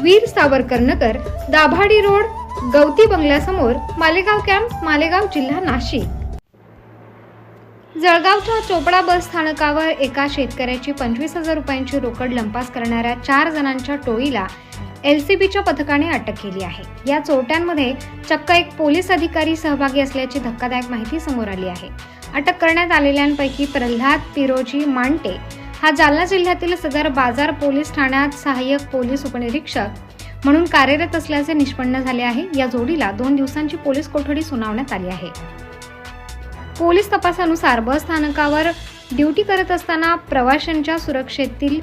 Veer Savarkar Nagar Dabhadi road गवती बंगल्यासमोर Malegaon camp Malegaon जिल्हा नाशिक. जळगावच्या चोपडा बस स्थानकावर एका शेतकऱ्याची पंचवीस हजार रुपयांची रोकड लंपास करणाऱ्या चार जणांच्या टोळीला एलसीबीच्या पथकाने अटक केली आहे. या चोरट्यांमध्ये चक्क एक पोलीस अधिकारी सहभागी असल्याची धक्कादायक माहिती समोर आली आहे. अटक करण्यात आलेल्यांपैकी प्रल्हाद पिरोजी मांटे हा जालना जिल्ह्यातील सदर बाजार पोलीस ठाण्यात सहाय्यक पोलीस उपनिरीक्षक म्हणून कार्यरत असल्याचे निष्पन्न झाले आहे. या जोडीला दोन दिवसांची पोलीस कोठडी सुनावण्यात आली आहे. पोलीस तपासानुसार बस स्थानकावर ड्युटी करत असताना प्रवाशांच्या सुरक्षेतील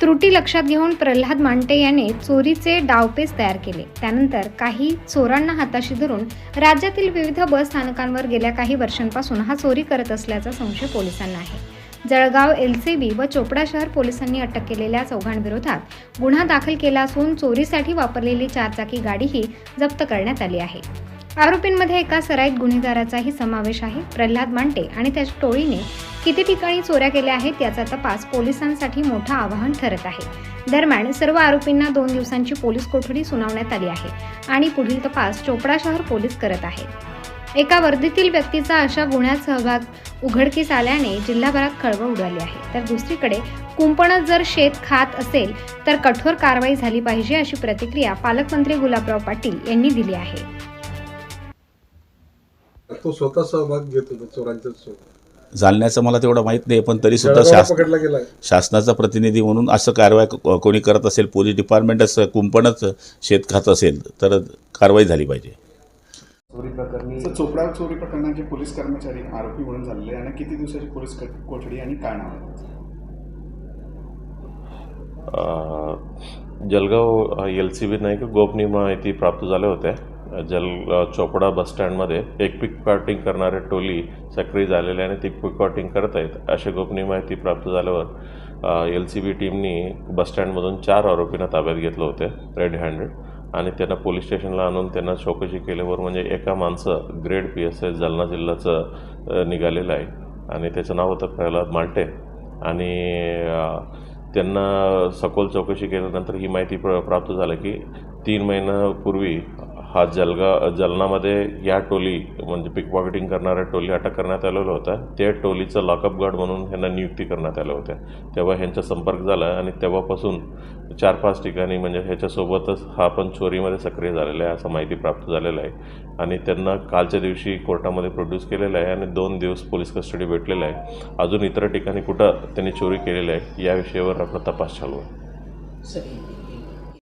त्रुटी लक्षात घेऊन प्रल्हाद मांटे याने चोरीचे डावपेच तयार केले. त्यानंतर काही चोरांना हाताशी धरून राज्यातील विविध बस स्थानकांवर गेल्या काही वर्षांपासून हा चोरी करत असल्याचा संशय पोलिसांना आहे. जळगाव एल सी बी व चोपडा शहर पोलिसांनी अटक केलेल्या चौघांविरोधात गुन्हा दाखल केला असून चोरीसाठी वापरलेली चारचाकी गाडीही जप्त करण्यात आली आहे. आरोपींमध्ये एका सराईत गुन्हेगाराचाही समावेश आहे. प्रल्हाद मांटे आणि त्याच्या टोळीने किती ठिकाणी चोऱ्या केल्या आहेत याचा तपास पोलिसांसाठी मोठं आव्हान ठरत आहे. दरम्यान सर्व आरोपींना दोन दिवसांची पोलीस कोठडी सुनावण्यात आली आहे आणि पुढील तपास चोपडा शहर पोलीस करत आहेत एका वर्दीतील व्यक्तीचा अशा गुन्ह्यात सहभाग उघडकीस आल्याने जिल्हाभरात खळबळ उडाली आहे. तर दुसरीकडे कुंपणच जर शेत खात असेल तर कठोर कारवाई झाली पाहिजे अशी प्रतिक्रिया पालकमंत्री गुलाबराव पाटील यांनी दिली आहे. तो स्वतः सहभाग घेत होता चोरांच्या सोबत. जालन्याचं मला तेवढं माहीत नाही पण तरी सुद्धा जळगावला शास पकडला गेला शासनाचा प्रतिनिधी म्हणून असं कारवाई क- कोणी करत असेल पोलीस डिपार्टमेंटच कुंपणच शेत खात असेल तर कारवाई झाली पाहिजे. चोरी प्रकरणी चोपडा चोरी प्रकरणाचे पोलीस कर्मचारी आरोपी म्हणून झालेले आहे आणि किती दिवसाची पोलीस क- कोठडी आणि काय नाव आहे? अ, जळगाव एल सी बीनं एक गोपनीय माहिती प्राप्त झाल्या होत्या जल चोपडा बसस्टँडमध्ये एक पिक पॉटिंग करणारे टोली सक्रिय झालेले आणि ती पिक पॉटिंग करत आहेत अशी गोपनीय माहिती प्राप्त झाल्यावर एल सी बी टीमनी बसस्टँडमधून चार आरोपींना ताब्यात घेतलं होतं रेड हँडेड. आणि त्यांना पोलीस स्टेशनला आणून त्यांना चौकशी केल्यावर म्हणजे एका माणसं grade P S S Jalna जिल्ह्याचं निघालेलं आहे. आणि त्याचं नाव होतं प्रल्हाद माल्टे. आणि त्यांना सखोल चौकशी केल्यानंतर ही माहिती प्र प्राप्त झालं की तीन महिन्यापूर्वी हा जलगा जालनामध्ये या टोली म्हणजे पिकपॉकेटिंग करणाऱ्या टोली अटक करण्यात आलेल्या होत्या त्या टोलीचं लॉकअप गार्ड म्हणून ह्यांना नियुक्ती करण्यात आल्या होत्या. तेव्हा ह्यांचा संपर्क झाला आणि तेव्हापासून चार पाच ठिकाणी म्हणजे ह्याच्यासोबतच हा पण चोरीमध्ये सक्रिय झालेला आहे असं माहिती प्राप्त झालेलं आहे. आणि त्यांना कालच्या दिवशी कोर्टामध्ये प्रोड्यूस केलेलं आहे आणि दोन दिवस पोलीस कस्टडी भेटलेलं आहे. अजून इतर ठिकाणी कुठं त्यांनी चोरी केलेली आहे या विषयावर आपला तपास चालू आहे. सर